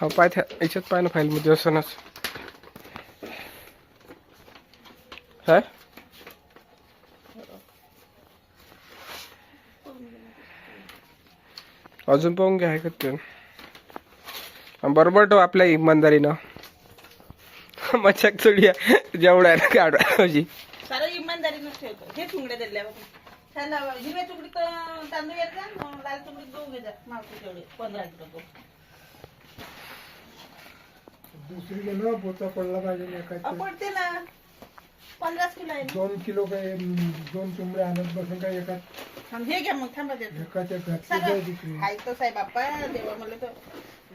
हा पाय त्या याच्यात पाय ना फाईलमध्ये असणच काय? अजून पाहून घ्या आहे का ते बरोबर तो आपल्या इमानदारीनं. मच्छाक चोडी जेवढा आहे ना काढवायची म्हणजे. सारं इमानदारीनं ठेवतो हे चुंगड्या दिल्या बघ. हिरव्या चुकडीत तांदूळ येत जा लाल चुकडीत गहू घे जा तेवढे पंधरा किलो दुसरी गेलो पोचा पडला पाहिजे नाही काय पडते ना. पंधराच किलो आहे ना. दोन किलो काय दोन चुंबडे आणत बसून काय एका थांब, हे घ्या मग थांबा देतो. एकाच्या घातली सगळं. जाय तिकडे हाय तसं आहे बाप्पा देवा म्हणलं तर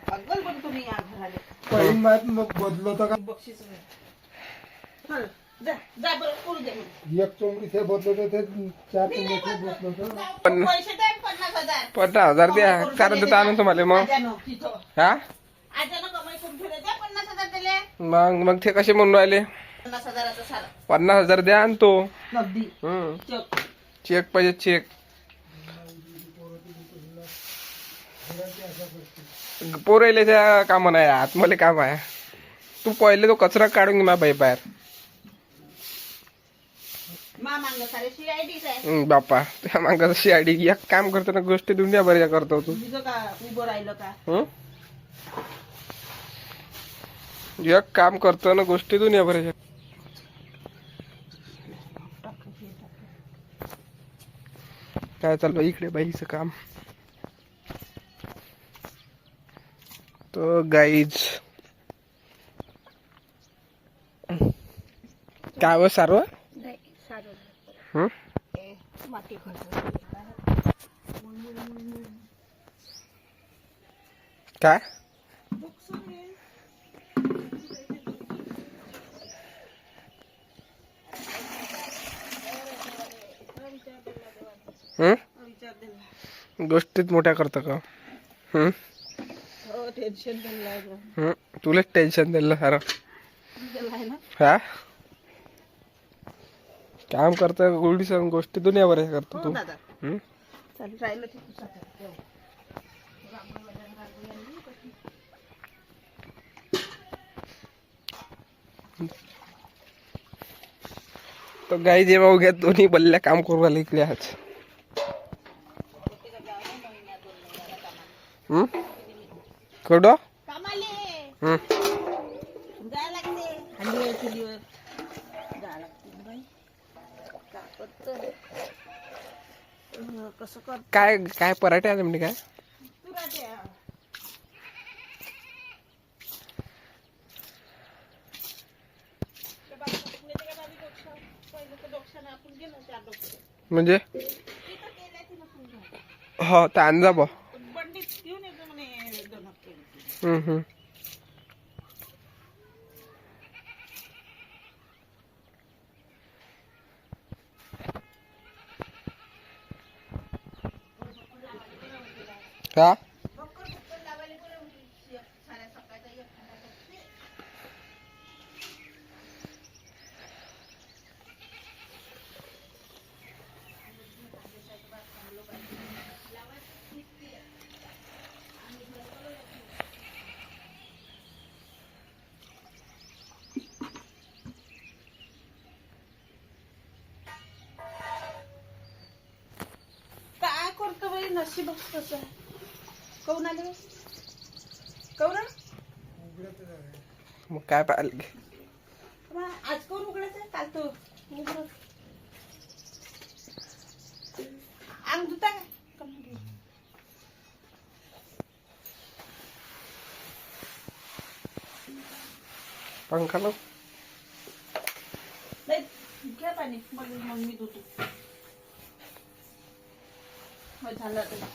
पागल पण तुम्ही या घराले. पहिली मात मग बदलो तर बक्षीस आहे. चल, जा जा बरं करू दे मग. एक चोंबडी ते बदलो तर ते चार चुंबडी ते पैसे द्या पन्नास हजार. पन्नास हजार द्या. कारण तर आणून तुम्हाला मग. हा आजानं कमाई करून ठेवले द्या पन्नास हजार दिले मग मग ते कसे म्हणून राहिले? पन्नास हजाराचं सारं. पन्नास हजार द्या आणि तो. नगदी. हम्म. चक. चेक पाहिजे चेक. पोरायले त्या कामा नाही आत मला काम आहे. तू पहिले तो कचरा काढून घे मा बाई बाहेर मा मांग सारे सीआयडीच आहे. हम्म, बाप्पा त्या मागं आयडी एक काम करतो ना गोष्टी दुनिया बऱ्या करतो तू. तुझं का उभं राहिलं का? हं? एक काम करतो ना गोष्टी दुनिया बऱ्या काय चाललं इकडे बाईचं काम. तो गाईज काय हो, व सारव काय? गोष्टीत मोठ्या करतो का? हं? हो टेन्शन दिलं हं? तुलाच टेन्शन दिलं सारं आहे ना? हा? काम करता गोष्टी सांग गोष्टी? दुनिया बऱ्या करतो हो तू. दादा. हं? चालेल राहिलं ते तुझं. कर. तो गाई जेव्हा उघ्या दोन्ही बल्ल्या काम करू राहिले इकडे आज. करतो अं, कसं कर? काय काय पराठे आले म्हणजे काय? तू राहते त्या बाजूला हप्ते. हं, करतो बाई नशीब कसं आहे काऊन आले काऊन मग काय पाहिलं आज कोण उघडायचं आहे काल तो उघड अंग धुता का का नाही धुत? पंखा लाव नाही घ्या पाणी मग मग मी धुतो मग झालं आता